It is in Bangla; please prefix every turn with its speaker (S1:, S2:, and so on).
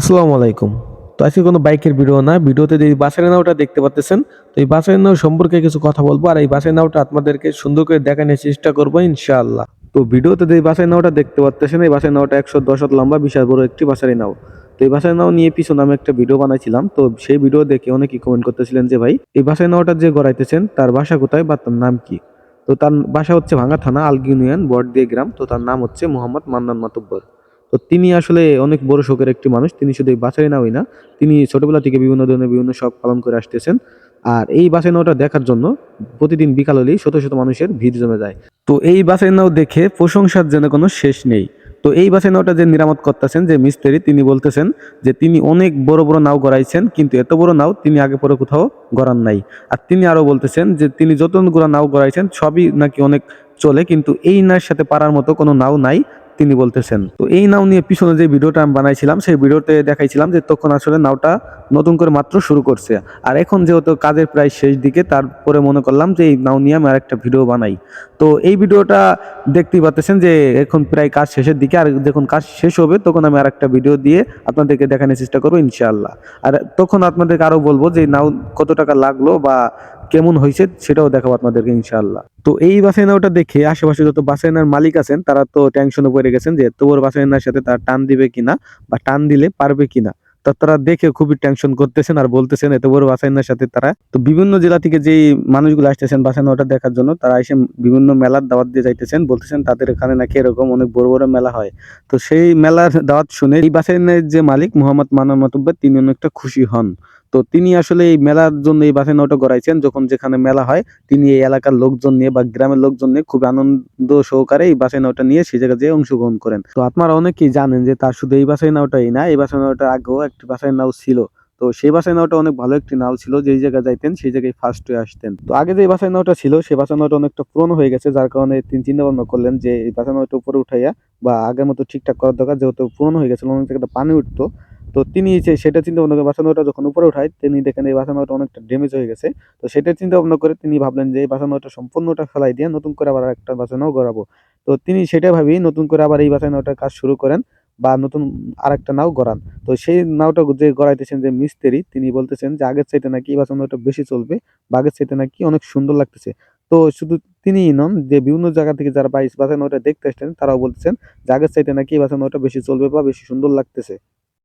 S1: আসসালামু আলাইকুম। তো আজকে কোনো বাইকের ভিডিও না, ভিডিওতে যে বাসের নাওটা দেখতে পাচ্ছেন তো এই বাসের নাও সম্পর্কে কিছু কথা বলব আর এই বাসের নাওটা আপনাদেরকে সুন্দর করে দেখানোর চেষ্টা করব ইনশাআল্লাহ। তো ভিডিওতে যে বাসের নাওটা দেখতে পাচ্ছেন এই বাসের নাওটা একশো দশ লম্বা, বিশাল বড় একটি বাসের নাও। তো এই বাসের নাও নিয়ে পিছনে আমি একটা ভিডিও বানাইছিলাম, তো সেই ভিডিও দেখে অনেকেই কমেন্ট করতেছিলেন যে, ভাই, এই বাসের নাওটা যে গড়াইতেছেন, তার বাসা কোথায় বা তার নাম কি? তো তার বাসা হচ্ছে ভাঙ্গা থানা, আলগি ইউনিয়ন বড়দিয়া গ্রাম, তো তার নাম হচ্ছে মোহাম্মদ মান্নান মাতুব্বর। তো তিনি আসলে অনেক বড় শোকের একটি মানুষ। তিনি শুধু এই বাছাই নাওই না, তিনি ছোটবেলা থেকে বিভিন্ন ধরনের বিভিন্ন শখ পালন করে আসতেছেন। আর এই বাসের নাওটা দেখার জন্য প্রতিদিন বিকাল হলেই শত শত মানুষের ভিড় জমে যায়। তো এই বাসের নাও দেখে প্রশংসার যেন কোনো শেষ নেই। তো এই বাসের নাওটা যে নিরামত করতেছেন, যে মিস্ত্রি, তিনি বলতেছেন যে তিনি অনেক বড় বড় নাও গড়াইছেন, কিন্তু এত বড় নাও তিনি আগে পরে কোথাও গড়ান নাই। আর তিনি আরও বলতেছেন যে তিনি যতগুলো নাও গড়াইছেন, সবই নাকি অনেক চলে, কিন্তু এই নায়ের সাথে পারার মতো কোনো নাও নাই। তিনি বলতেছেন। তো এই নাও নিয়ে পিছনে যে ভিডিওটা আমি বানাইছিলাম, সেই ভিডিওতে দেখাইছিলাম যে তখন আসলে নাওটা নতুন করে মাত্র শুরু করছে। আর এখন যেহেতু কাজের প্রায় শেষ দিকে, তারপরে মনে করলাম যে এই নাও নিয়ে আমি আর একটা ভিডিও বানাই। তো এই ভিডিওটা দেখতেই পাচ্ছেন যে এখন প্রায় কাজ শেষের দিকে, আর যখন কাজ শেষ হবে, তখন আমি আর একটা ভিডিও দিয়ে আপনাদেরকে দেখানোর চেষ্টা করব ইনশাআল্লাহ। আর তখন আপনাদেরকে আরও বলব যে নাও কত টাকা লাগল বা কেমন হয়েছে সেটাও দেখাবো আপনাদেরকে ইনশাআল্লাহ। তো এই বাসে নাওটা দেখে আশেপাশে যত বাসে নার মালিক আছেন, তারা তো টেনশনে পড়ে গেছেন যে এত বড় বাসে সাথে তারা টান দিবে কিনা বা টান দিলে পারবে কিনা। তা তারা দেখে খুবই টেনশন করতেছেন আর বলতেছেন এত বড় বাসাইনার সাথে তারা। তো বিভিন্ন জেলা থেকে যেই মানুষগুলো আসতেছেন বাসাইনাটা দেখার জন্য, তারা এসে বিভিন্ন মেলার দাওয়াত দিয়ে যাইতেছেন, বলতেছেন তাদের এখানে নাকি এরকম অনেক বড় বড় মেলা হয়। তো সেই মেলার দাওয়াত শুনে এই বাসাইনের যে মালিক মোহাম্মদ মানার মাতুব্বার তিনি অনেকটা খুশি হন। তো তিনি আসলে এই মেলার জন্য এই বাসে নৌটা গড়াইছেন। যখন যেখানে মেলা হয়, তিনি এই এলাকার লোকজন নিয়ে বা গ্রামের লোকজন নিয়ে খুব আনন্দ সহকারে এই বাসে নৌটা নিয়ে সেই জায়গায় যেয়ে অংশগ্রহণ করেন। তো আপনারা অনেকেই জানেন যে তার শুধু এই বাসায় নাওটাই না, এই বাসায় নাওটা আগেও একটি বাসায় নাও ছিল। তো সেই বাসায় নাওটা অনেক ভালো একটি নাও ছিল, যেই জায়গায় যাইতেন সেই জায়গায় ফার্স্ট হয়ে আসতেন। তো আগে যে বাসায় নাওটা ছিল সেই বাসায় নাওটা অনেকটা পুরনো হয়ে গেছে, যার কারণে তিনি চিন্তা ভাবনা করলেন যে এই বাসায় নাওটা উপরে উঠাইয়া বা আগের মতো ঠিকঠাক করার দরকার, যেহেতু পুরনো হয়ে গেছিল, অনেক জায়গাতে পানি উঠতো তো তিনি যে সেটা চিন্তা ভাবনা করে বাসানোটা যখন উপরে উঠায় তিনি দেখেন এই বাসানোটা অনেকটা ড্যামেজ হয়ে গেছে। তো সেটা চিন্তা ভাবনা করে তিনি ভাবলেন যে এই বাসানোটা সম্পূর্ণটা ফেলাই দিয়ে নতুন করে আবার একটা বাসানোও গড়াবো। তো তিনি সেটা ভাবি নতুন করে আবার এই বাসানোটার কাজ শুরু করেন বা নতুন আরেকটা নাও গড়ান। তো সেই নাওটা যে গড়াইতেছেন যে মিস্ত্রি, তিনি বলতেছেন যে আগের চাইতে নাকি এই বাসানোটা বেশি চলবে বা আগের চাইতে নাকি অনেক সুন্দর লাগতেছে। তো শুধু তিনিই নন, যে বিভিন্ন জায়গা থেকে যারা বাইশ বাসানোটা দেখতে আসছেন, তারাও বলতেছেন যে আগের চাইতে নাকি এই বাসানোটা বেশি চলবে বা বেশি সুন্দর লাগতেছে।